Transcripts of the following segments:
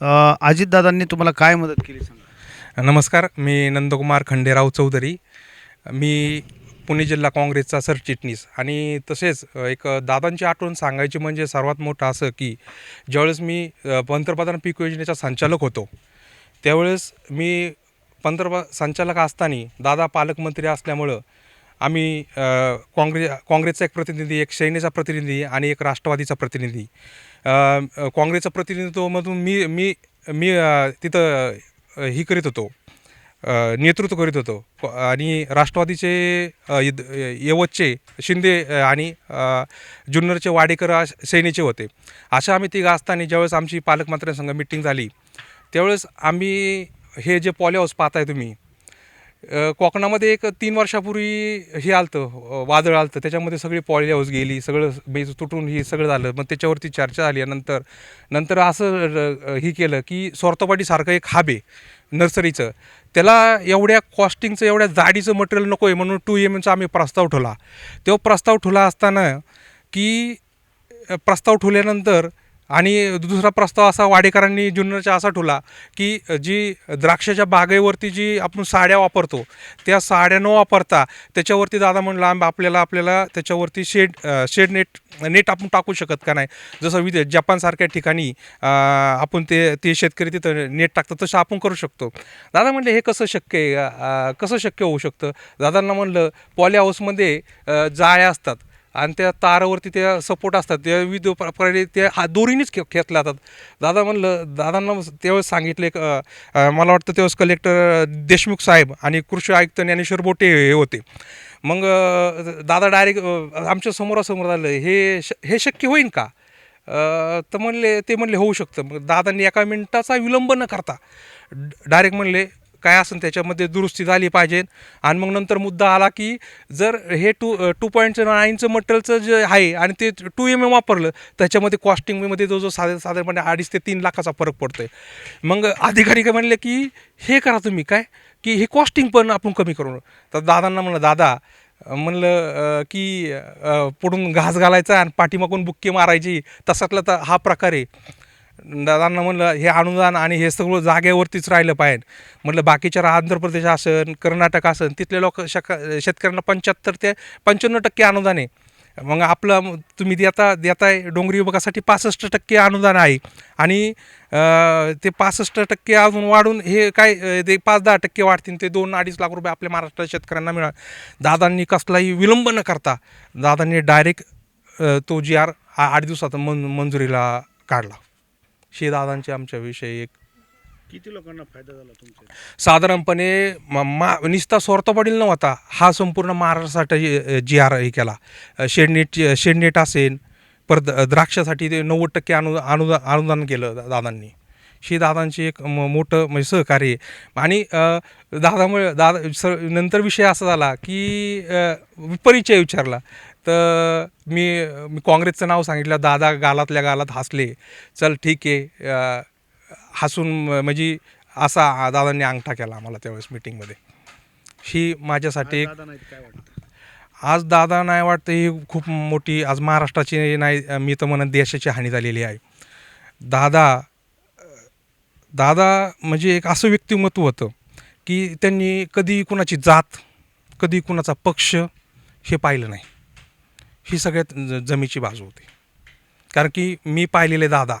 अजितदादांनी तुम्हाला काय मदत केली सांगा. नमस्कार मी नंदकुमार खंडेराव चौधरी. मी पुणे जिल्हा काँग्रेसचा सरचिटणीस. आणि तसेच एक दादांची आठवण सांगायची म्हणजे सर्वात मोठं असं की ज्यावेळेस मी पंतप्रधान पीक योजनेचा संचालक होतो त्यावेळेस मी पंतप्रधान संचालक असताना दादा पालकमंत्री असल्यामुळं आम्ही काँग्रेस काँग्रेसचा एक प्रतिनिधी एक सेनेचा प्रतिनिधी आणि एक राष्ट्रवादीचा प्रतिनिधी. काँग्रेसचा प्रतिनिधित्वमधून मी मी मी तिथं ही करीत होतो. नेतृत्व करीत होतो. आणि राष्ट्रवादीचे यवतचे शिंदे आणि जुन्नरचे वाडेकर सेनेचे होते. अशा आम्ही तिघं असताना ज्यावेळेस आमची पालकमंत्र्यांसंग मिटिंग झाली त्यावेळेस आम्ही हे जे पॉली हाऊस पाहताय तुम्ही कोकणामध्ये एक तीन वर्षापूर्वी हे आलतं वादळ आलतं. त्याच्यामध्ये सगळी पॉली हाऊस गेली सगळं बेज तुटून हे सगळं झालं. मग त्याच्यावरती चर्चा झाली नंतर नंतर असं हे केलं की सोर्तवाडीसारखं एक हाबे नर्सरीचं. त्याला एवढ्या कॉस्टिंगचं एवढ्या जाडीचं मटेरियल नको आहे म्हणून टू एम एमचा आम्ही प्रस्ताव ठेवला. तो प्रस्ताव ठेवला असताना की प्रस्ताव ठेवल्यानंतर आणि दुसरा प्रस्ताव असा वाडेकरांनी जुन्नरच्या असा ठेवला की जी द्राक्षाच्या बागेवरती जी आपण साड्या वापरतो त्या साड्या न वापरता त्याच्यावरती दादा म्हणलं आंब आपल्याला आपल्याला त्याच्यावरती शेड शेड नेट नेट आपण टाकू शकत का नाही? जसं विदेश जपानसारख्या ठिकाणी आपण ते ते शेतकरी तिथं नेट टाकतात तसं आपण करू शकतो. दादा म्हणले हे कसं शक्य आहे? कसं शक्य होऊ शकतं? दादांना म्हणलं पॉली हाऊसमध्ये जाळ्या असतात. आणि त्या तारावरती त्या सपोर्ट असतात. त्या विविध प्रकारे त्या हा दोरीनेच खे खेचल्या जातात. दादा म्हणलं दादांना त्यावेळेस सांगितले मला वाटतं त्यावेळेस कलेक्टर देशमुख साहेब आणि कृषी आयुक्त ज्ञानेश्वर बोटे हे होते. मग दादा डायरेक्ट आमच्या समोरासमोर झालं हे श हे शक्य होईन का? तर म्हणले ते म्हणले होऊ शकतं. मग दादांनी एका मिनटाचा विलंब न करता डायरेक्ट म्हणले काय असेल त्याच्यामध्ये दुरुस्ती झाली पाहिजे. आणि मग नंतर मुद्दा आला की जर हे टू टू पॉईंट नाईनचं मटेरियलचं जे आहे आणि ते टू एम एम वापरलं त्याच्यामध्ये कॉस्टिंगमध्ये जो जो साधे साधारणपणे अडीच ते तीन लाखाचा फरक पडतो आहे मग अधिकारी काय म्हणले की हे करा तुम्ही काय? की हे कॉस्टिंग पण आपण कमी करू तर दादांना म्हणलं दादा म्हणलं की पुढून घास घालायचा आणि पाठीमागून बुक्की मारायची तसातला तर हा प्रकार आहे. दादांना म्हणलं हे अनुदान आणि हे सगळं जागेवरतीच राहिलं पाहिजे. म्हटलं बाकीच्या आंध्र प्रदेश असन कर्नाटक असन तिथले लोक शक शेतकऱ्यांना पंच्याहत्तर ते पंच्याण्णव टक्के अनुदान आहे. मग आपलं तुम्ही देता देताय डोंगरी विभागासाठी पासष्ट टक्के अनुदान आहे. आणि ते पासष्ट टक्के अजून वाढून हे काय ते पाच दहा टक्के वाढतील ते दोन अडीच लाख रुपये आपल्या महाराष्ट्रात शेतकऱ्यांना मिळा दादांनी कसलाही विलंब न करता दादांनी डायरेक्ट तो जी आर आठ दिवसात मन मंजुरीला काढला. हे दादांचे आमच्याविषयी एक किती लोकांना फायदा झाला तुमच्या? साधारणपणे म- मा निस्ता स्वार्थपाडील नव्हता. हा संपूर्ण महाराष्ट्रासाठी जी आर हे केला. शेडनेट शेडनेट असेल परत द्राक्षासाठी ते नव्वद टक्के अनु अनुदान अनुदान केलं दादांनी. ही दादांची एक म- मोठं म्हणजे सहकार्य. आहे आणि दादामुळे दादा स नंतर विषय असा झाला की परिचय विचारला. तर मी मी काँग्रेसचं नाव सांगितलं दादा गालातल्या गालात हसले. चल ठीक आहे. हसून म्हणजे असा दादांनी अंगठा केला आम्हाला त्यावेळेस मिटिंगमध्ये. ही माझ्यासाठी एक आज दादा नाही वाटतं ही खूप मोठी आज महाराष्ट्राची नाही मी तर म्हणत देशाची हानी झालेली आहे. दादा दादा म्हणजे एक असं व्यक्तिमत्व होतं की त्यांनी कधी कुणाची जात कधी कुणाचा पक्ष हे पाहिलं नाही. ही सगळ्यात ज- जमीची बाजू होती. कारण की मी पाहिलेले दादा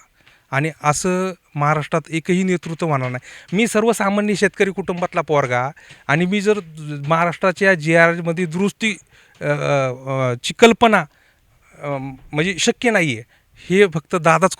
आणि असं महाराष्ट्रात एकही नेतृत्व होणार नाही. मी सर्वसामान्य शेतकरी कुटुंबातला पोरगा आणि मी जर महाराष्ट्राच्या जी आरमध्ये दुरुस्ती ची कल्पना म्हणजे शक्य नाही आहे हे फक्त दादाच करू